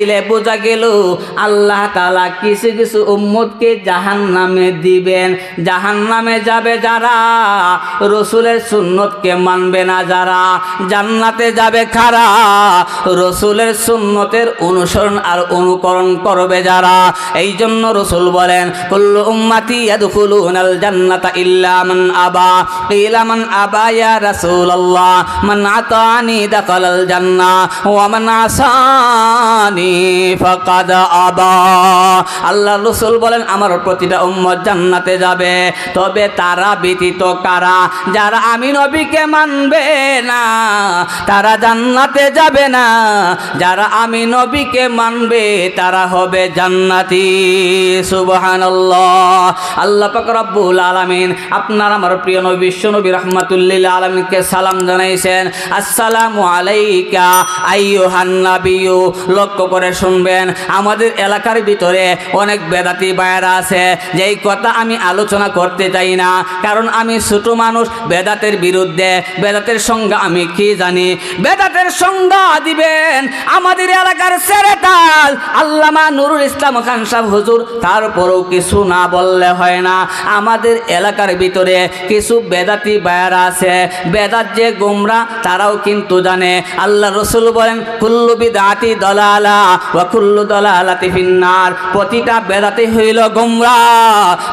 এলে বোঝা গেল আল্লাহ তালা কিছু কিছু উম্মতকে জাহান নামে দিবেন। জাহান নামে যাবে যারা? রসুলের সুন্নতকে মানবে না যারা? জান্নাতে যাবে খারা রসুলের সুন্নতের অনুসরণ আর অনুকরণ করবে যারা? এই জন্য রসুল বলেন, কুল্লু উম্মাতি ইয়াদখুলুনাল জান্নাতা ইল্লা আবা। কিলা আবা ইয়া রাসূলুল্লাহ। মান আতানি দাখালাল জান্নাহ ওয়া মান আসানি আল্লাহ রসুল বলেন, আমার প্রতিটা উম্মত জান্নাতে যাবে। তবে তারা ব্যতীত কারা? যারা আমি নবীকে মানবে না, তারা জান্নাতে যাবে না। যারা আমি নবীকে মানবে, তারা হবে জান্নাতি। সুবহানাল্লাহ। আল্লাহ পাক রব্বুল আলামিন আপনার আমার প্রিয় নবী বিশ্ব নবী রহমাতুল্লিল আলমিনকে সালাম জানাইছেন। আসসালামু আলাইকা আইয়ুহান নাবিয়্যু। লক্ষ্য করে শুনবেন, আমাদের এলাকার ভিতরে অনেক বেদাতি বায়রা আছে, যেই কথা আমি আলোচনা করতে চাই না। কারণ আমি ছোট মানুষ, বেদাতের বিরুদ্ধে, বেদাতের সংজ্ঞা আমি কি জানি? বেদাতের সংজ্ঞা দিবেন আমাদের এলাকার সেরেতাল, আল্লামা নুরুল ইসলাম খান সাহেব হুজুর, তারপরেও কিছু না বললে হয় না। আমাদের এলাকার ভিতরে কিছু বেদাতি বায়রা আছে, বেদাত যে গোমরা তারাও কিন্তু জানে। আল্লাহ রসুল বলেন, কুল্লু বিদাতি দলালা প্রতিটা বেদাতি হইল গোমরা,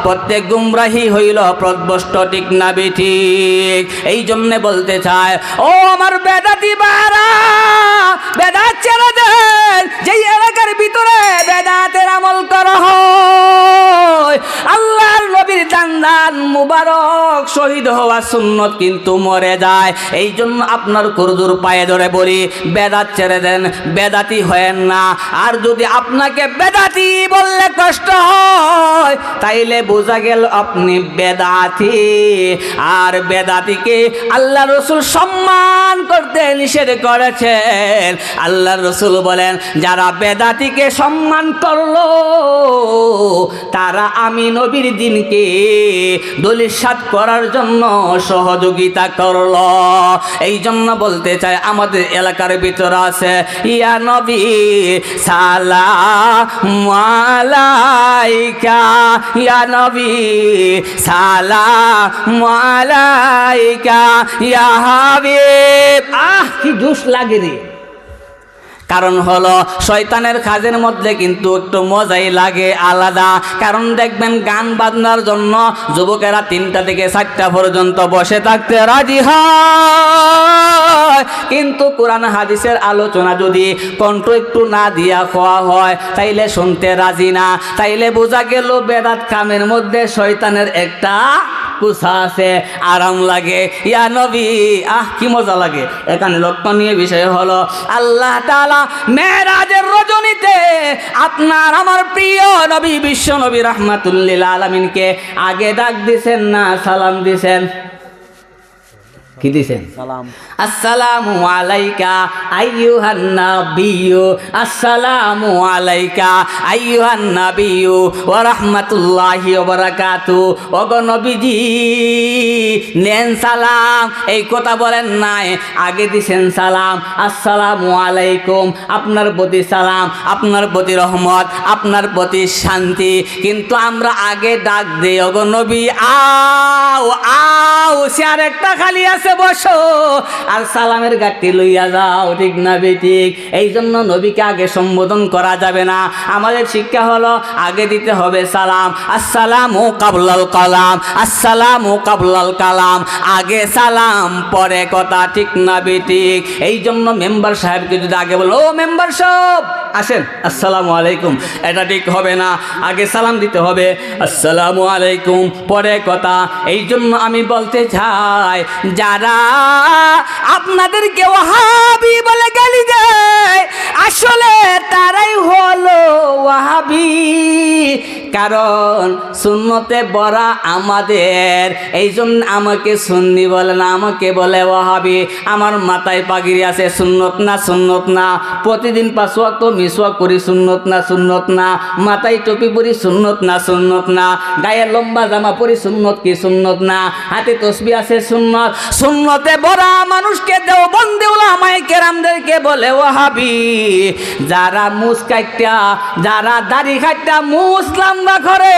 প্রত্যেক গুমরাহি হইল প্রদ্বষ্ট ঠিক না ঠিক। এই জন্যে বলতে চায়, ও আমার বেদাতি বায়ারা বেদাত ছেড়ে দেন, যেই এলাকার ভিতরে বেদাতের আমল করা হয়। আল্লাহর নবীর দান মুবারক শহীদ হওয়া সুন্নত কিন্তু মরে যায়। এই জন্য আপনার কুরজুর পায়ে ধরে বলি, বেদাত ছেড়ে দেন, বেদাতি হয়েন না। আর যদি আপনাকে বেদাতি বললে কষ্ট হয়, তাইলে বোঝা গেল আপনি বেদাতি। আর বেদাতিকে আল্লাহ রসুল সম্মান করতে নিষেধ করেছেন। আল্লাহ রসুল বলেন, যারা বেদাতিকে সম্মান করল তারা আমি নবীর দিনকে দলিসাত করার জন্য সহযোগিতা করল। এই জন্য বলতে চাই, আমাদের এলাকার ভিতরে আছে, ইয়া নবী সালা মালাইকা ইয়া নবী সালা মালাইকা ইয়া হাবিব। আহ, কি জোশ লাগে রে। কারণ হলো শয়তানের কাজের মধ্যে কিন্তু একটু মজাই লাগে আলাদা। কারণ দেখবেন গান বাজনার জন্য যুবকেরা তিনটা থেকে চারটা পর্যন্ত বসে থাকতে রাজি হয়। কিন্তু কোরআন হাদিসের আলোচনা যদি কণ্ঠ একটু না দিয়া খোয়া হয়, তাইলে শুনতে রাজি না। তাইলে বোঝা গেল বেদাত কামের মধ্যে শয়তানের একটা কুসা আছে, আরাম লাগে। ইয়া নবী, আহ, কি মজা লাগে। এখানে লক্ষণীয় বিষয় হলো, আল্লাহ তালা মেয়েরাজের রজনীতে আপনার আমার প্রিয় নবী, বিশ্ব নবী রহমাতুল্লিল আলমিনকে আগে ডাক দিছেন না সালাম দিছেন? কি দিছেন? সালাম। আসসালামু আলাইকা আইয়ুহান নাবিয়্যু। আসসালামু আলাইকা আইয়ুহান নাবিয়্যু। ওয়া রাহমাতুল্লাহি ওয়া বারাকাতু। ওগো নবীজি নেন সালাম। এই কথা বলেন নাই আগে দিছেন সালাম। আসসালামু আলাইকুম আপনার প্রতি সালাম আপনার প্রতি রহমত আপনার প্রতি শান্তি। কিন্তু আমরা আগে ডাক দেই ওগো নবী আও আও। চেয়ার একটা খালি আছে, বসো। আর সালামের গাঠটি লইয়া যাও, ঠিক না বেঠিক এই জন্য নবীকে আগে সম্বোধন করা যাবে না। আমাদের শিক্ষা হলো, আগে দিতে হবে সালাম। আসসালামু কাবলাল কালাম, আসসালামু কাবলাল কালাম। আগে সালাম, পরে কথা, ঠিক না বেঠিক এই জন্য মেম্বার সাহেবকে যদি আগে বলো, ও মেম্বার সাহেব আসেন। আসসালামু আলাইকুম। এটা ঠিক হবে না। আগে সালাম দিতে হবে। আসসালামু আলাইকুম। পরে কথা। এই জন্য আমি বলতে চাই, যারা আপনাদেরকে ওয়াহাবি বলে গালি দেয়, আসলে তারাই হলো ওয়াহাবি। কারণ সুন্নতে বড়া আমাদের। এই জন্য আমাকে সুন্নি বলে না, আমাকে বলে ওহাবি আমার মাথায় পাগিরি আছে, সুন্নত না সুন্নত না। প্রতিদিন পাঁচ তো মিসওয়াক করি, সুন্নত না সুন্নত না। মাথায় টুপি পরি, সুন্নত না সুন্নত না। গায়ে লম্বা জামা পরি, সুন্নত কি, সুন্নত না। হাতে তসবি আছে, সুন্নত। সুন্নতে বড়া মানুষকে দেও বন্দে আমায় কেরামদেরকে বলে ওহাবি যারা মুস কাইটা যারা দাড়ি খাইটা মুস লম্বা করে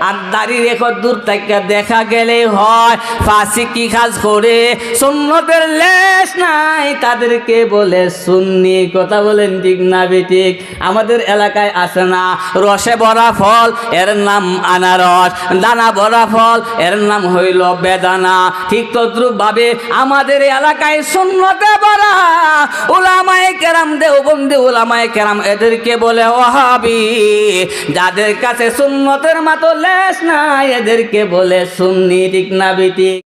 আর দাড়ি রেখো দূর থেকে, দেখা গেলে হয় ফাঁসি কি কাজ করে? সুন্নতের লেশ নাই, তাদেরকে বলে সুন্নি। কথা বলেন ঠিক না বেঠিক? আমাদের এলাকায় আসে না। রসে ভরা ফল, এর নাম আনারস। দানা ভরা ফল, এর নাম হইল বেদানা। ঠিক তদ্রুপ ভাবে আমাদের এলাকায় সুন্নতে ভরা। ওলামায়ে কেরাম দেওবন্দি ওলামায় কেরাম, এদেরকে বলে ওহাবি যাদের কাছে সুন্নতের মতো লেশ নাই, এদেরকে বলে সুন্নি, ঠিক না বেঠিক